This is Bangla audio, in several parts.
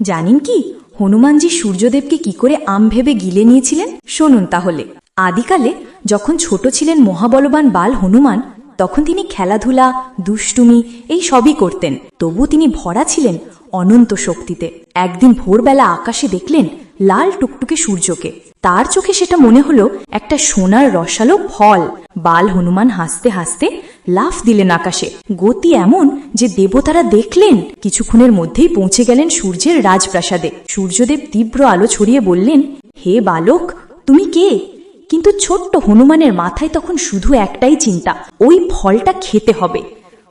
জানেন কি? হনুমানজি সূর্যদেবকে কি করে আম ভেবে গিলে নিয়েছিলেন? শুনুন তাহলে। আদিকালে যখন ছোট ছিলেন মহাবলবান বাল হনুমান, তখন তিনি খেলাধুলা, দুষ্টুমি এই সবই করতেন। তবু তিনি ভরা ছিলেন অনন্ত শক্তিতে। একদিন ভোরবেলা আকাশে দেখলেন লাল টুকটুকে সূর্যকে। তার চোখে সেটা মনে হলো একটা সোনার রসালো ফল। বাল হনুমান হাসতে হাসতে লাফ দিলেন আকাশে। গতি এমন যে দেবতারা দেখলেন, কিছুক্ষণের মধ্যেই পৌঁছে গেলেন সূর্যের রাজপ্রাসাদে। সূর্যদেব তীব্র আলো ছড়িয়ে বললেন, হে বালক, তুমি কে? কিন্তু ছোট্ট হনুমানের মাথায় তখন শুধু একটাই চিন্তা, ওই ফলটা খেতে হবে।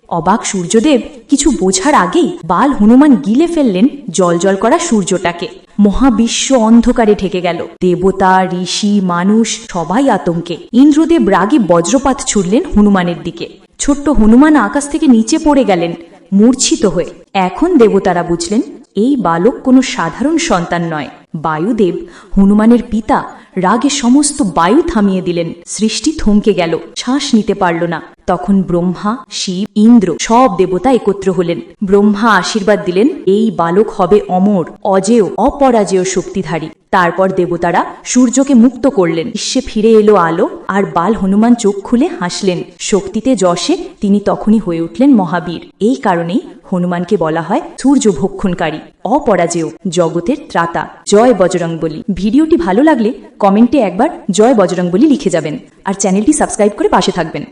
অবাক সূর্যদেব কিছু বোঝার আগেই বাল হনুমান গিলে ফেললেন জলজল করা সূর্যটাকে। মহাবিশ্ব অন্ধকারে ঢেকে গেল। দেবতা, ঋষি, মানুষ, সবাই আতঙ্কে। ইন্দ্রদেব রাগী বজ্রপাত ছুড়লেন হনুমানের দিকে। ছোট্ট হনুমান আকাশ থেকে নিচে পড়ে গেলেন, মূর্ছিত হয়ে। এখন দেবতারা বুঝলেন, এই বালক কোনো সাধারণ সন্তান নয়। বায়ুদেব, হনুমানের পিতা, রাগে সমস্ত বায়ু থামিয়ে দিলেন। সৃষ্টি থমকে গেল, শ্বাস নিতে পারল না। তখন ব্রহ্মা, শিব, ইন্দ্র সব দেবতা একত্র হলেন। ব্রহ্মা আশীর্বাদ দিলেন, এই বালক হবে অমর, অজেয়, অপরাজেয় শক্তিধারী। তারপর দেবতারা সূর্যকে মুক্ত করলেন। বিশ্বে ফিরে এলো আলো, আর বাল হনুমান চোখ খুলে হাসলেন। শক্তিতে যশে তিনি তখনই হয়ে উঠলেন মহাবীর। এই কারণেই হনুমানকে বলা হয় সূর্য ভক্ষণকারী অপরাজেয়, জগতের ত্রাতা। জয় বজরং বলি। ভিডিওটি ভালো লাগলে কমেন্টে একবার জয় বজরং বলি লিখে যাবেন। আর চ্যানেলটি সাবস্ক্রাইব করে পাশে থাকবেন।